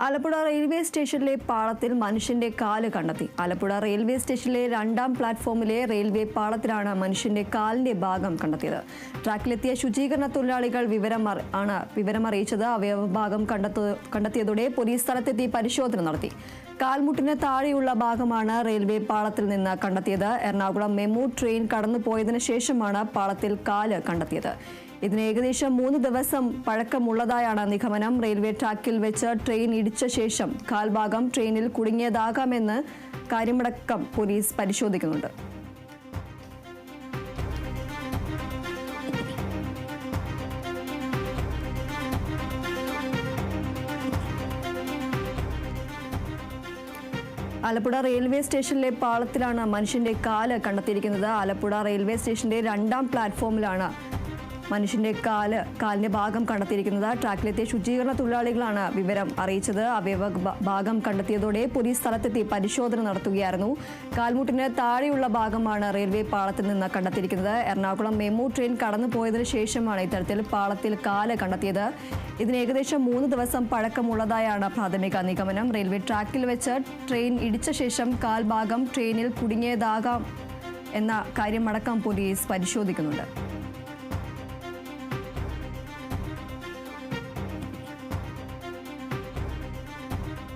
Alappuzha railway സ്റ്റേഷനിലെ പാളത്തിൽ മനുഷ്യന്റെ കാൽ കണ്ടെത്തി. ആലപ്പുഴ റെയിൽവേ സ്റ്റേഷനിലെ രണ്ടാം പ്ലാറ്റ്ഫോമിലെ റെയിൽവേ പാളത്തിലാണ് മനുഷ്യന്റെ കാലിന്റെ ഭാഗം കണ്ടെത്തിയത്. ട്രാക്കിലെത്തിയ ശുചീകരണ തൊഴിലാളികൾ വിവരം ആണ് വിവരമറിയിച്ചത്. അവയവ ഭാഗം കണ്ടെത്തു കണ്ടെത്തിയതോടെ പോലീസ് സ്ഥലത്തെത്തി പരിശോധന നടത്തി. കാൽമുട്ടിന് താഴെയുള്ള ഭാഗമാണ് റെയിൽവേ പാളത്തിൽ നിന്ന് കണ്ടെത്തിയത്. എറണാകുളം മെമു ട്രെയിൻ കടന്നുപോയതിനു ശേഷമാണ് പാളത്തിൽ കാൽ കണ്ടെത്തിയത്. ഇതിന് ഏകദേശം മൂന്ന് ദിവസം പഴക്കമുള്ളതായാണ് നിഗമനം. റെയിൽവേ ട്രാക്കിൽ വെച്ച് ട്രെയിൻ ഇടിച്ച ശേഷം കാൽഭാഗം ട്രെയിനിൽ കുടുങ്ങിയതാകാമെന്ന് കാര്യമടക്കം പോലീസ് പരിശോധിക്കുന്നുണ്ട്. ആലപ്പുഴ റെയിൽവേ സ്റ്റേഷനിലെ പാളത്തിലാണ് മനുഷ്യന്റെ കാൽ കണ്ടെത്തിയിരിക്കുന്നത്. ആലപ്പുഴ റെയിൽവേ സ്റ്റേഷന്റെ രണ്ടാം പ്ലാറ്റ്ഫോമിലാണ് മനുഷ്യന്റെ കാൽ കാലിന്റെ ഭാഗം കണ്ടെത്തിയിരിക്കുന്നത്. ട്രാക്കിലെത്തിയ ശുചീകരണ തൊഴിലാളികളാണ് വിവരം അറിയിച്ചത്. അവയവ ഭാഗം കണ്ടെത്തിയതോടെ പോലീസ് സ്ഥലത്തെത്തി പരിശോധന നടത്തുകയായിരുന്നു. കാൽമുട്ടിന് താഴെയുള്ള ഭാഗമാണ് റെയിൽവേ പാളത്തിൽ നിന്ന് കണ്ടെത്തിയിരിക്കുന്നത്. എറണാകുളം മെമു ട്രെയിൻ കടന്നു പോയതിനു ശേഷമാണ് ഇത്തരത്തിൽ പാളത്തിൽ കാൽ കണ്ടെത്തിയത്. ഇതിന് ഏകദേശം മൂന്ന് ദിവസം പഴക്കമുള്ളതായാണ് പ്രാഥമിക നിഗമനം. റെയിൽവേ ട്രാക്കിൽ വെച്ച് ട്രെയിൻ ഇടിച്ച ശേഷം കാൽഭാഗം ട്രെയിനിൽ കുടുങ്ങിയതാകാം എന്ന കാര്യമടക്കം പോലീസ് പരിശോധിക്കുന്നുണ്ട്.